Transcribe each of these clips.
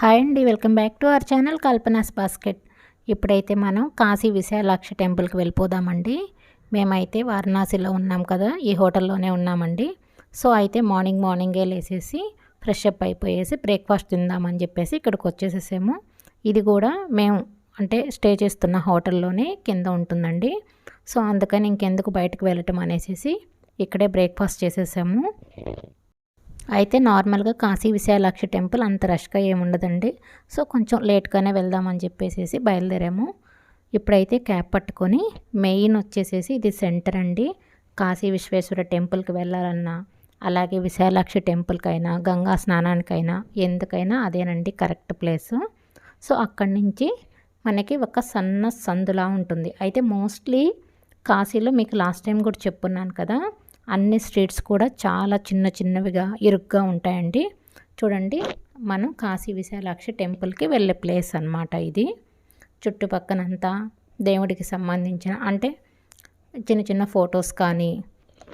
Hi అండి welcome back to our channel Kalpana's basket. ఇప్పుడైతే మనం కాశీ విశాలాక్షి టెంపుల్కి వెళ్ళిపోదామండి. మేమైతే వారణాసిలో ఉన్నాం కదా ఈ హోటల్లోనే ఉన్నామండి. సో అయితే మార్నింగ్ మార్నింగే లేసేసి ఫ్రెష్ అప్ అయిపోయేసి బ్రేక్ఫాస్ట్ తిందామని చెప్పేసి ఇక్కడికి వచ్చేసేసాము. ఇది కూడా మేము అంటే స్టే చేస్తున్న హోటల్లోనే కింద ఉంటుందండి. సో అందుకని ఇంకెందుకు బయటకు వెళ్ళటం అనేసి ఇక్కడే బ్రేక్ఫాస్ట్ చేసేసాము. అయితే నార్మల్గా కాశీ విశాలాక్షి టెంపుల్ అంత రష్గా ఏముండదండి. సో కొంచెం లేట్గానే వెళ్దామని చెప్పేసి బయలుదేరాము. ఇప్పుడైతే క్యాబ్ పట్టుకొని మెయిన్ వచ్చేసేసి ఇది సెంటర్ అండి. కాశీ విశ్వేశ్వర టెంపుల్కి వెళ్ళాలన్నా అలాగే విశాలాక్షి టెంపుల్కైనా గంగా స్నానానికైనా ఎందుకైనా అదేనండి కరెక్ట్ ప్లేస్. సో అక్కడి నుంచి మనకి ఒక సన్న సందులా ఉంటుంది. అయితే మోస్ట్లీ కాశీలో మీకు లాస్ట్ టైం కూడా చెప్పున్నాను కదా అన్ని స్ట్రీట్స్ కూడా చాలా చిన్న చిన్నవిగా ఇరుగ్గా ఉంటాయండి. చూడండి మనం కాశీ విశాలాక్షి టెంపుల్కి వెళ్ళే ప్లేస్ అనమాట ఇది. చుట్టుపక్కనంతా దేవుడికి సంబంధించిన అంటే చిన్న చిన్న ఫొటోస్ కానీ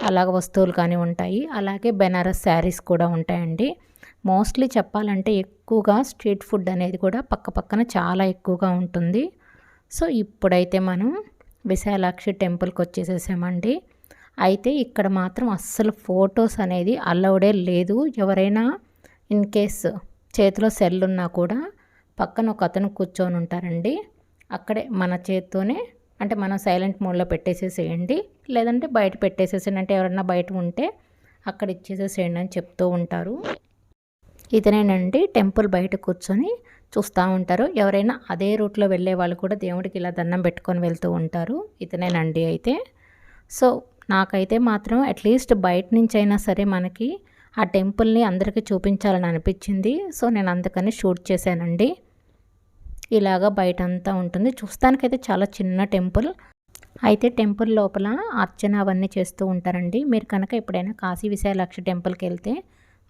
అలాగ వస్తువులు కానీ ఉంటాయి. అలాగే బెనారస్ శారీస్ కూడా ఉంటాయండి. మోస్ట్లీ చెప్పాలంటే ఎక్కువగా స్ట్రీట్ ఫుడ్ అనేది కూడా పక్క పక్కన చాలా ఎక్కువగా ఉంటుంది. సో ఇప్పుడైతే మనం విశాలాక్షి టెంపుల్కి వచ్చేసేసామండి. అయితే ఇక్కడ మాత్రం అస్సలు ఫొటోస్ అనేది అలౌడే లేదు. ఎవరైనా ఇన్ కేస్ చేతిలో సెల్ ఉన్నా కూడా పక్కన ఒక అతను కూర్చొని ఉంటారండి. అక్కడే మన చేత్తోనే అంటే మనం సైలెంట్ మోడ్లో పెట్టేసేసేయండి. లేదంటే బయట పెట్టేసేసేయండి. అంటే ఎవరైనా బయట ఉంటే అక్కడ ఇచ్చేసేసేయండి అని చెప్తూ ఉంటారు. ఇతనేనండి టెంపుల్ బయట కూర్చొని చూస్తూ ఉంటారు. ఎవరైనా అదే రూట్లో వెళ్ళే వాళ్ళు కూడా దేవుడికి ఇలా దండం పెట్టుకొని వెళ్తూ ఉంటారు. ఇతనేనండి అయితే. సో నాకైతే మాత్రం అట్లీస్ట్ బయట నుంచి అయినా సరే మనకి ఆ టెంపుల్ని అందరికీ చూపించాలని అనిపించింది. సో నేను అందుకని షూట్ చేశానండి. ఇలాగా బయట అంతా ఉంటుంది. చూస్తానికైతే చాలా చిన్న టెంపుల్. అయితే టెంపుల్ లోపల అర్చన అవన్నీ చేస్తూ ఉంటారండి. మీరు కనుక ఎప్పుడైనా కాశీ విశాలాక్షి టెంపుల్కి వెళ్తే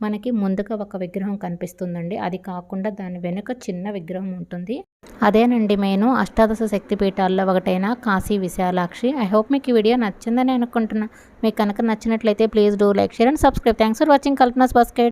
మనకి ముందుగా ఒక విగ్రహం కనిపిస్తుందండి. అది కాకుండా దాని వెనుక చిన్న విగ్రహం ఉంటుంది. అదేనండి నేను అష్టాదశ శక్తి పీఠాల్లో ఒకటైన కాశీ విశాలాక్షి. ఐ హోప్ మీకు ఈ వీడియో నచ్చిందని అనుకుంటున్నా. మీకు కనుక నచ్చినట్లయితే please do like share and subscribe. Thanks for watching. Kalpana's basket